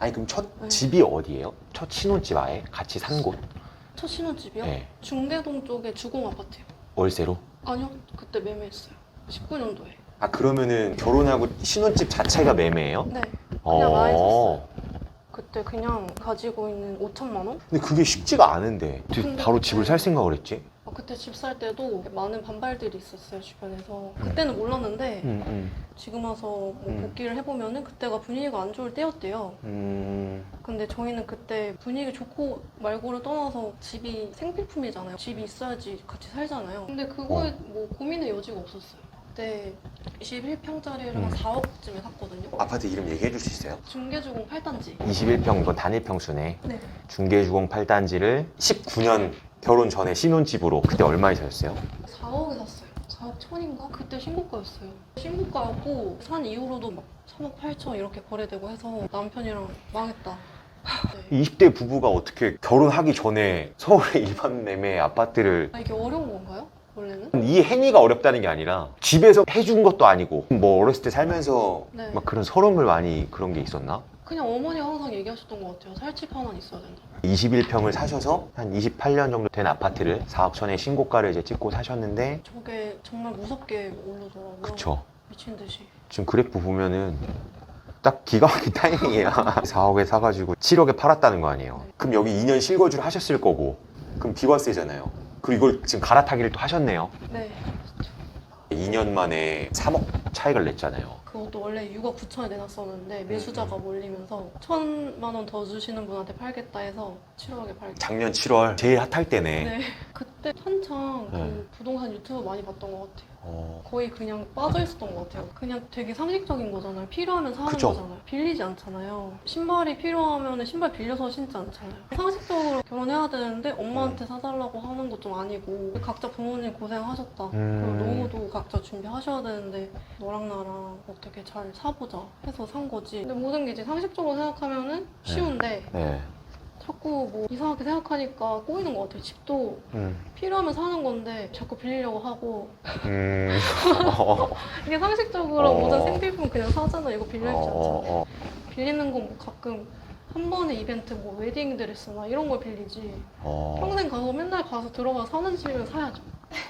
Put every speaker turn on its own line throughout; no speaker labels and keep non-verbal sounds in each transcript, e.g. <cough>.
아니 그럼 첫
네.
집이 어디예요? 첫 신혼집 아예 같이 산 곳?
첫 신혼집이요?
네.
중계동 쪽에 주공 아파트요.
월세로?
아니요, 그때 매매했어요. 19년도에.
아 그러면은 결혼하고 신혼집 자체가 매매예요?
네, 그냥 아예
어.
샀어요. 그때 그냥 가지고 있는 5천만 원?
근데 그게 쉽지가 않은데 어떻게
근데
바로 집을 살 생각을 했지?
아, 그때 집 살 때도 많은 반발들이 있었어요 주변에서.
음.
그때는 몰랐는데
음, 음.
지금 와서 뭐
음.
복귀를 해보면은 그때가 분위기가 안 좋을 때였대요.
음.
근데 저희는 그때 분위기 좋고 말고를 떠나서 집이 생필품이잖아요. 집이 있어야지 같이 살잖아요. 근데 그거에 뭐 고민의 여지가 없었어요. 그때 21평짜리를 한
음.
4억쯤에 샀거든요.
아파트 이름 얘기해 줄 수 있어요?
중계주공 8단지.
21평 이건 단일 평수네.
네.
중계주공 8단지를 19년 결혼 전에 신혼집으로 그때 얼마에 사셨어요?
4억에 샀어요. 4억 천인가? 그때 신고가였어요. 신고가였고 산 이후로도 막 3억 8천 이렇게 거래되고 해서 남편이랑 망했다. 네.
20대 부부가 어떻게 결혼하기 전에 서울의 일반 <laughs> 매매 아파트를
아, 이게 어려운 건가요? 원래는?
이 행위가 어렵다는 게 아니라 집에서 해준 것도 아니고 뭐 어렸을 때 살면서
네.
막 그런 서름을 많이 그런 게 있었나?
그냥 어머니가 항상 얘기하셨던 것 같아요. 살집 하나 있어야 된다.
21평을 사셔서 한 28년 정도 된 아파트를 4억 천에 신고가를 이제 찍고 사셨는데
저게 정말 무섭게 오르더라고요.
그쵸
미친 듯이.
지금 그래프 보면은 딱 기가 막힌 타이밍이야 4억에 <laughs> 사가지고 7억에 팔았다는 거 아니에요 그럼 여기 2년 실거주를 하셨을 거고 그럼 비과세잖아요 그리고 이걸 지금 갈아타기를 또 하셨네요
네.
2년 만에 3억 차익을 냈잖아요
그것도 원래 6억 9천에 내놨었는데 매수자가
음.
몰리면서 천만 원 더 주시는 분한테 팔겠다 해서 7억에 팔게.
작년 7월 제일 핫할 때네
네. <laughs> 그때 한창 그
네.
부동산 유튜브 많이 봤던 것 같아요.
어,
거의 그냥 빠져 있었던 것 같아요. 그냥 되게 상식적인 거잖아요. 필요하면 사는
그쵸.
거잖아요. 빌리지 않잖아요. 신발이 필요하면 신발 빌려서 신지 않잖아요. 상식적으로 결혼해야 되는데 엄마한테 사달라고 하는 것좀 아니고 각자 부모님 고생하셨다.
음.
그리고 노후도 각자 준비하셔야 되는데 너랑 나랑 어떻게 잘 사보자 해서 산 거지. 근데 모든 게 이제 상식적으로 생각하면은 쉬운데
네.
자꾸 뭐 이상하게 생각하니까 꼬이는 것 같아요. 집도
음.
필요하면 사는 건데 자꾸 빌리려고 하고
음. <laughs>
이게 상식적으로
어.
모든 생필품 그냥 사잖아 이거 빌려주지 않잖아
어, 어.
빌리는 건뭐 가끔 한 번에 이벤트 뭐 웨딩 드레스나 이런 걸 빌리지
어.
평생 가서 맨날 가서 들어가 사는 집은 사야죠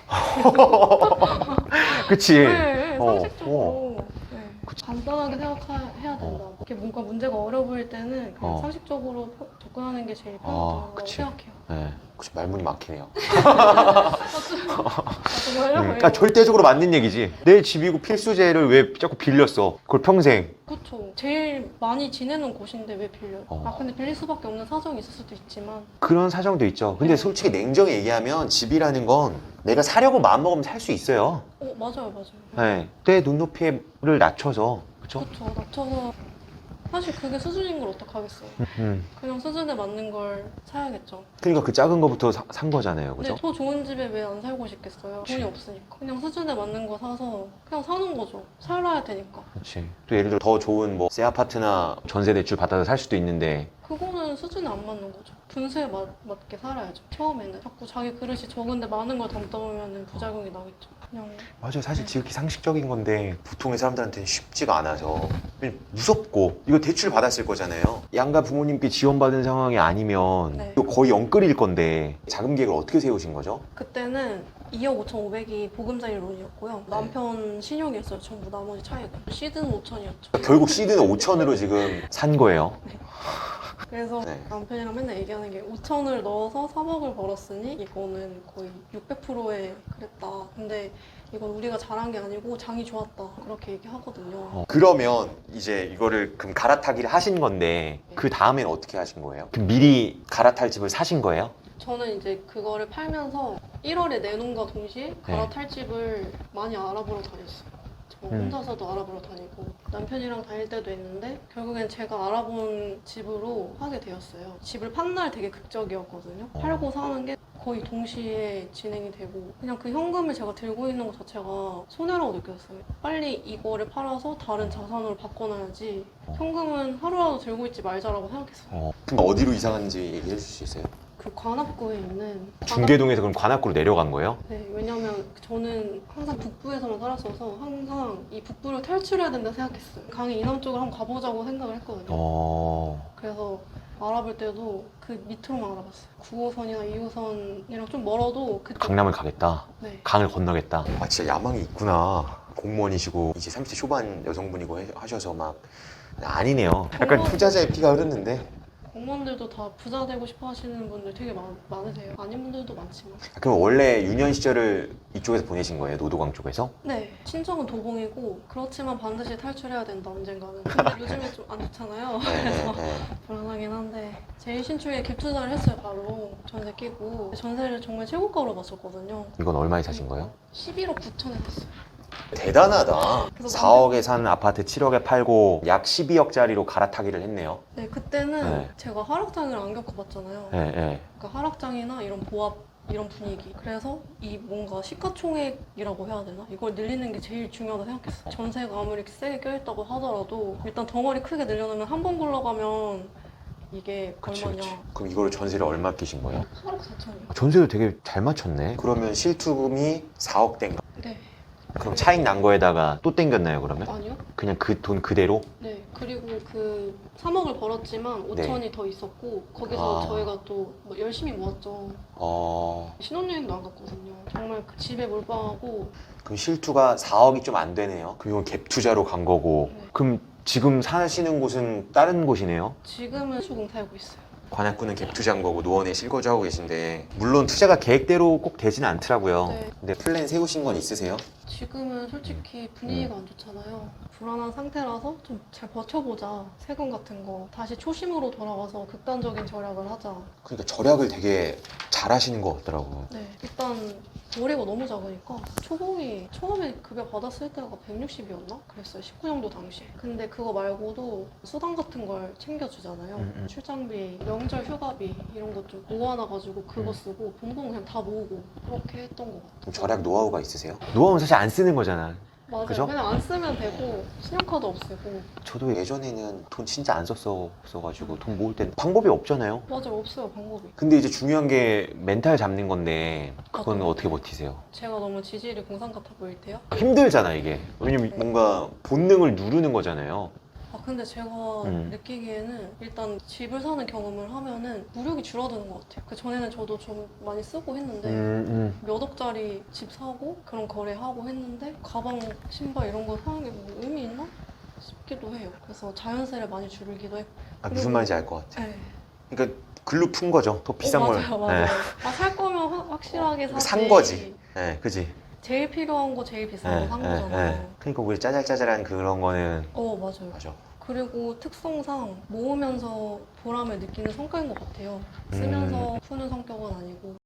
<laughs>
그치
네,
어,
상식적으로 네.
그치.
간단하게 생각해야 된다 이렇게 뭔가 문제가 어려 보일 때는 그냥
어.
상식적으로 표- 접근하는 게 제일
아,
편하다고
그치.
생각해요
네. 그치 말문이 막히네요 <laughs>
아, 정말요?
음. 아, 절대적으로 맞는 얘기지 내 집이고 필수제를 왜 자꾸 빌렸어 그걸 평생
그쵸 제일 많이 지내는 곳인데 왜 빌려요?
어.
아 근데 빌릴 수밖에 없는 사정이 있을 수도 있지만
그런 사정도 있죠 근데
네.
솔직히 냉정히 얘기하면 집이라는 건 내가 사려고 마음먹으면 살 수 있어요
어 맞아요 맞아요
네. 내 눈높이를 낮춰서 그쵸?
그쵸 낮춰서 사실 그게 수준인 걸 어떡하겠어요
음.
그냥 수준에 맞는 걸 사야겠죠.
그러니까 그 작은 거부터 사- 산 거잖아요. 그죠?
근데 더 좋은 집에 왜 안 살고 싶겠어요?
그치.
돈이 없으니까. 그냥 수준에 맞는 거 사서 그냥 사는 거죠. 살아야 되니까.
그렇지 또 예를 들어 더 좋은 뭐 새 아파트나 전세 대출 받아서 살 수도 있는데
그거는 수준에 안 맞는 거죠 분수에 맞, 맞게 살아야죠 처음에는 자꾸 자기 그릇이 적은데 많은 걸 담다 보면 부작용이 나겠죠 그냥
맞아요. 사실 지극히 상식적인 건데 보통의 사람들한테는 쉽지가 않아서 무섭고 이거 대출 받았을 거잖아요. 양가 부모님께 지원받은 상황이 아니면
네.
이거 거의 엉끌일 건데 자금 계획을 어떻게 세우신 거죠?
그때는 2억 5,500이 보금자리 론이었고요
네.
남편 신용이었어요 전부 나머지 차이가 시드는 5천이었죠
결국 시드는 5천으로 지금 <laughs> 산 거예요.
그래서
네.
남편이랑 맨날 얘기하는 게 5천을 넣어서 3억을 벌었으니 이거는 거의 600%에 그랬다. 근데 이건 우리가 잘한 게 아니고 장이 좋았다. 그렇게 얘기하거든요.
어, 그러면 이제 이거를 그럼 갈아타기를 하신 건데 그 다음엔 어떻게 하신 거예요? 그럼 미리 갈아탈 집을 사신 거예요?
저는 이제 그거를 팔면서 1월에 내놓은과 동시에 갈아탈 집을 많이 알아보러 다녔어요. 저
네. 음.
혼자서도 알아보러 다니고 남편이랑 다닐 때도 있는데 결국엔 제가 알아본 집으로 하게 되었어요. 집을 판 날 되게 극적이었거든요.
어.
팔고 사는 게 거의 동시에 진행이 되고 그냥 그 현금을 제가 들고 있는 것 자체가 손해라고 느꼈어요. 빨리 이거를 팔아서 다른 자산으로 바꿔놔야지
어.
현금은 하루라도 들고 있지 말자라고 생각했어요.
어. 그럼 어디로 이사 갔는지 얘기해 주실 수 있어요?
그 관악구에 있는
중계동에서 그럼 관악구로 내려간 거예요?
네, 왜냐면 저는 항상 북부에서만 살았어서 항상 이 북부를 탈출해야 된다 생각했어요. 강의 이남 쪽을 한번 가보자고 생각을 했거든요.
어.
그래서 알아볼 때도 그 밑으로만 알아봤어요. 9호선이나 2호선이랑 좀 멀어도 그쪽.
강남을 가겠다.
네.
강을 건너겠다. 아 진짜 야망이 있구나. 공무원이시고 이제 30대 초반 여성분이고 해- 하셔서 막 아니네요. 약간
공무원-
투자자의 피가 흐르는데
공무원들도 다 부자 되고 싶어 하시는 분들 되게 많, 많으세요. 아닌 분들도 많지만.
그럼 원래 유년 시절을 이쪽에서 보내신 거예요? 노도강 쪽에서?
네. 신청은 도봉이고 그렇지만 반드시 탈출해야 된다 언젠가는. 근데 요즘에 좀 안 좋잖아요.
네, 네, 네.
불안하긴 한데 제일 신축에 갭 투자를 했어요 바로 전세 끼고 전세를 정말 최고가로 봤었거든요.
이건 얼마에 사신 거예요?
11억 9천에 샀어요.
대단하다.
그래서
4억에 산 아파트 7억에 팔고 약 12억짜리로 갈아타기를 했네요.
네 그때는
네.
제가 하락장을 안 겪어봤잖아요.
예, 예.
그러니까 하락장이나 이런 보합 이런 분위기. 그래서 이 뭔가 시가총액이라고 해야 되나? 이걸 늘리는 게 제일 중요하다 생각했어요. 전세가 아무리 세게 껴있다고 하더라도 일단 덩어리 크게 늘려놓으면 한 번 굴러가면 이게
그치,
얼마냐?
그치. 그럼 이거를 전세를 얼마 끼신 거예요?
8억 4천이요.
전세도 되게 잘 맞췄네. 그러면 실투금이 4억 땡가?
네.
그럼 차익 난 거에다가 또 땡겼나요, 그러면?
아니요?
그냥 그 돈 그대로?
네, 그리고 그 3억을 벌었지만 5천이
네.
더 있었고 거기서
아.
저희가 또뭐 열심히 모았죠.
어.
신혼여행도 안 갔거든요. 정말 그 집에 몰빵하고
그럼 실투가 4억이 좀 안 되네요. 그럼 이건 갭 투자로 간 거고.
네.
그럼 지금 사시는 곳은 다른 곳이네요?
지금은 조금 살고 있어요.
관악구는 갭 투자인 거고 노원에 실거주 하고 계신데 물론 투자가 계획대로 꼭 되지는 않더라고요.
네.
근데 플랜 세우신 건 있으세요?
지금은 솔직히 분위기가 안 좋잖아요. 불안한 상태라서 좀 잘 버텨보자. 세금 같은 거 다시 초심으로 돌아가서 극단적인 절약을 하자.
그러니까 절약을 되게 잘 하시는 것 같더라고요.
네, 일단 머리가 너무 작으니까 초봉이 처음에 급여 받았을 때가 160이었나? 그랬어요. 19년도 당시에. 근데 그거 말고도 수당 같은 걸 챙겨주잖아요.
음, 음.
출장비, 명절 휴가비 이런 것 좀 모아놔가지고 그거
음.
쓰고 본봉 그냥 다 모으고 그렇게 했던 것 같아요.
좀 절약 노하우가 있으세요? 노하우는 사실 안 쓰는 거잖아.
맞아요.
그죠?
그냥 안 쓰면 되고 신용카드 없애고
저도 예전에는 돈 진짜 안 썼어가지고 돈 모을 땐 방법이 없잖아요.
맞아요. 없어요 방법이.
근데 이제 중요한 게 멘탈 잡는 건데 그건. 어떻게 버티세요?
제가 너무 지질이 공상 같아 보일 때요?
힘들잖아 이게. 왜냐면 뭔가 본능을 누르는 거잖아요.
아 근데 제가
음.
느끼기에는 일단 집을 사는 경험을 하면은 무력이 줄어드는 것 같아요. 그 전에는 저도 좀 많이 쓰고 했는데
음, 음.
몇 억짜리 집 사고 그런 거래하고 했는데 가방, 신발 이런 거 사는 게 뭐 의미 있나 싶기도 해요. 그래서 자연세를 많이 줄이기도 했고.
아, 무슨 말인지 알 것 같아.
네.
그러니까 글로 푼 거죠. 더 비싼
어,
걸.
맞아요, 맞아요. 아, 살 거면 확- 확실하게 사지.
산 거지. 네, 네, 그지.
제일 필요한 거 제일 비싼
네,
거산
네,
거잖아요.
네. 그러니까 우리 짜잘짜잘한 그런 거는
어 맞아요.
맞아.
그리고 특성상 모으면서 보람을 느끼는 성격인 것 같아요. 쓰면서
음.
푸는 성격은 아니고